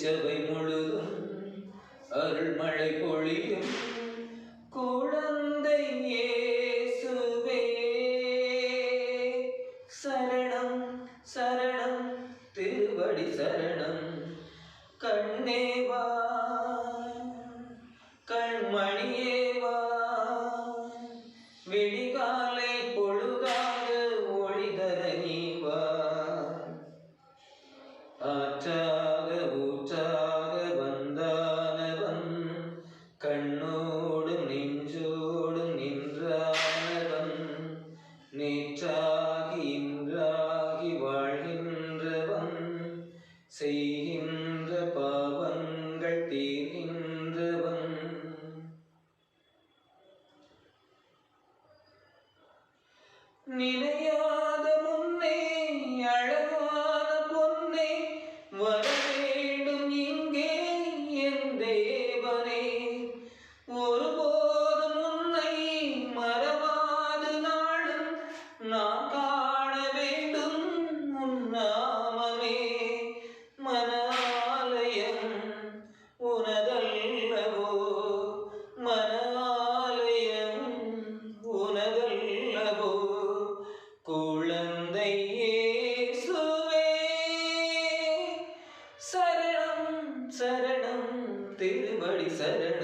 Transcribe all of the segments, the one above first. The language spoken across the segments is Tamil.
திருச்சபை முழுதும் அருள்மழை பொழியும். குழந்தை இயேசுவே சரணம் சரணம் திருவடி சரணம். கண்ணேவா கண்மணியே பாவங்கள் தீர்கின்றவன் நினையாத முன்னே அழகான பொன்னே வர வேண்டும் இங்கே என் தேவனே. ஒரு said,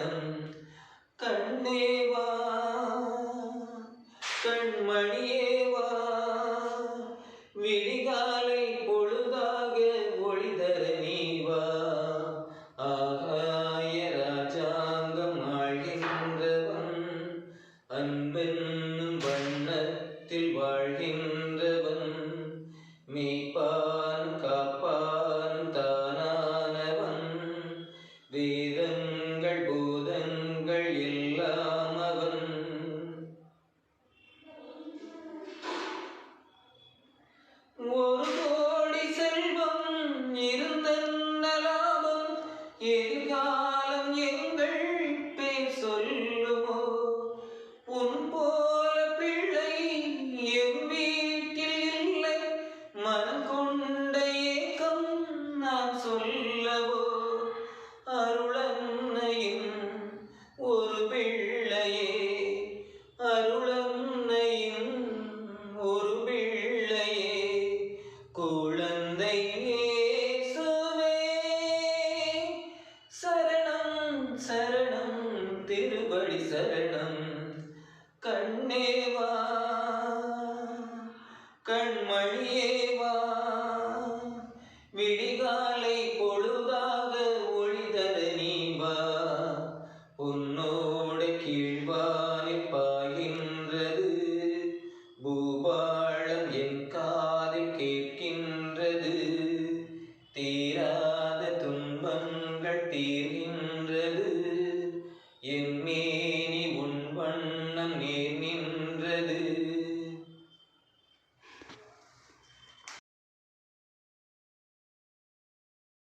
இருக்கின்றது.